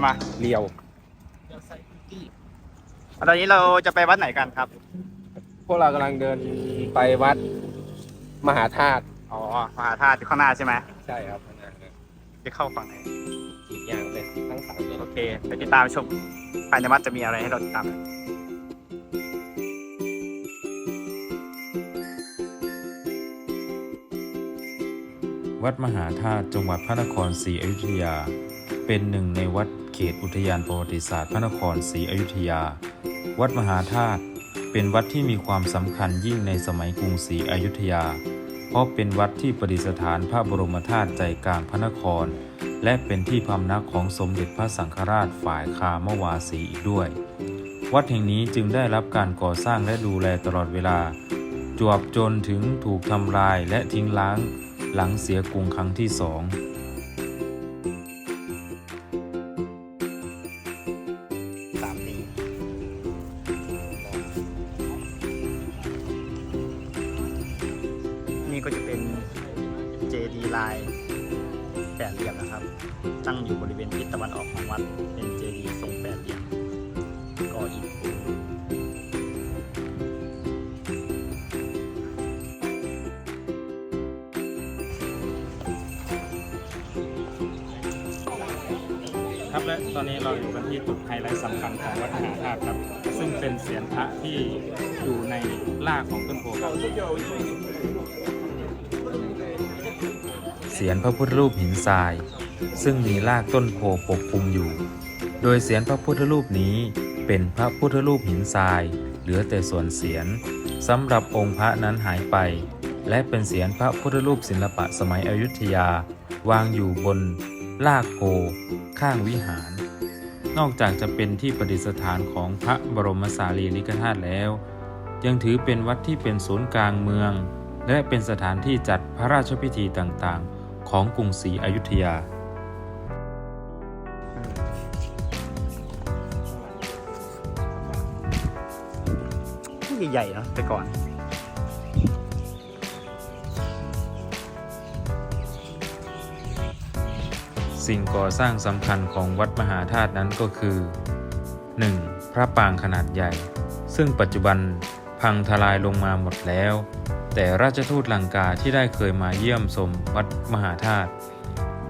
เอามาเรียวตอนนี้เราจะไปวัดไหนกันครับ พวกเรากำลังเดินไปวัดมหาธาตุอ๋อมหาธาตุที่ข้างหน้าใช่ไหมใช่ครับข้างหน้าเนี่ยจะเข้าฝั่งไหนอีกอย่างเลยทั้งสามเลยโอเคไปติดตามชมภายในวัดจะมีอะไรให้เราติดตามวัดมหาธาตุจังหวัดพระนครศรีอยุธยา เป็นหนึ่งในวัดเข ตอุทยานประวัติศาสตร์พระนครศรีอยุธยา วัดมหาธาตุเป็นวัดที่มีความสำคัญยิ่งในสมัยกรุงศรีอยุธยา เพราะเป็นวัดที่ประดิษฐานพระบรมธาตุใจกลางพระนคร และเป็นที่พำนักของสมเด็จพระสังฆราชฝ่ายคามวาสีอีกด้วย วัดแห่งนี้จึงได้รับการก่อสร้างและดูแลตลอดเวลา จวบจนถึงถูกทำลายและทิ้งล้าง หลังเสียกรุงครั้งที่สอง นี่ก็จะเป็นเจดีลายแปดเหลี่ยมนะครับ ตั้งอยู่บริเวณทิศตะวันออกของวัดเป็นเจดีทรงแปดเหลี่ยม ครับและตอนนี้เราอยู่กันที่จุดไฮไลท์สำคัญของวัดมหาธาตุครับ ซึ่งเป็นเสียนพระที่อยู่ในรากของต้นโพครับเสียนพระพุทธรูปหินทราย ซึ่งมีรากต้นโพปกคลุมอยู่ โดยเสียนพระพุทธรูปนี้เป็นพระพุทธรูปหินทราย เหลือแต่ส่วนเสียนสำหรับองค์พระนั้นหายไป และเป็นเสียนพระพุทธรูปศิลปะสมัยอยุธยา วางอยู่บนรากโพ ข้างวิหาร นอกจากจะเป็นที่ประดิษฐานของพระบรมสารีริกธาตุแล้ว ยังถือเป็นวัดที่เป็นศูนย์กลางเมือง และเป็นสถานที่จัดพระราชพิธีต่างๆ ของกรุงศรีอยุธยาใหญ่ๆเนาะแต่ก่อน สิ่งก่อสร้างสำคัญของวัดมหาธาตุนั้นก็คือ 1. พระปางขนาดใหญ่ ซึ่งปัจจุบันพังทลายลงมาหมดแล้ว แต่ราชทูตลังกาที่ได้เคยมาเยี่ยมชมวัดมหาธาตุ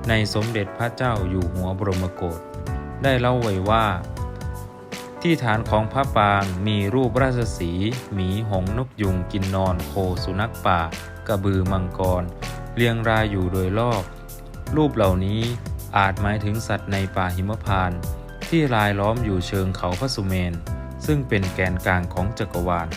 ในสมเด็จพระเจ้าอยู่หัวบรมโกศได้เล่าไว้ว่า ที่ฐานของพระปางมีรูปราชสีห์หมีหงนกยุงกินนอนโคสุนัขป่า กระบือมังกร เรียงรายอยู่โดยรอบ รูปเหล่านี้ อาจหมายถึงสัตว์ในป่าหิมพานต์ที่รายล้อมอยู่เชิงเขาพระสุเมน ซึ่งเป็นแกนกลางของจักรวาล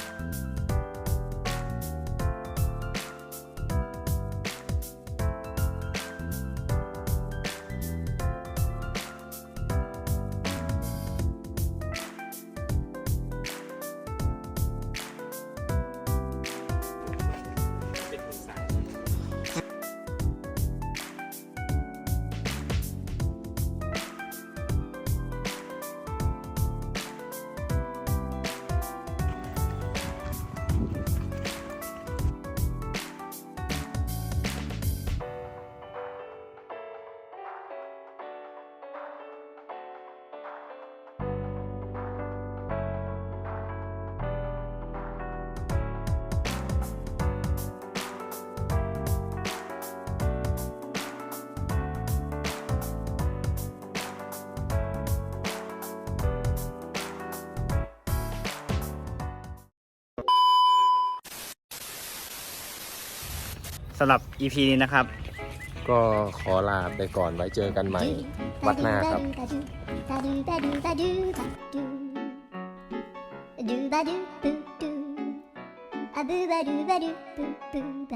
สำหรับ EP นี้นะครับ ก็ขอลาไปก่อนไว้เจอกันใหม่ วัดหน้าครับ ดูบาดูบูดูอะบูบาดูบาดูบูบูบ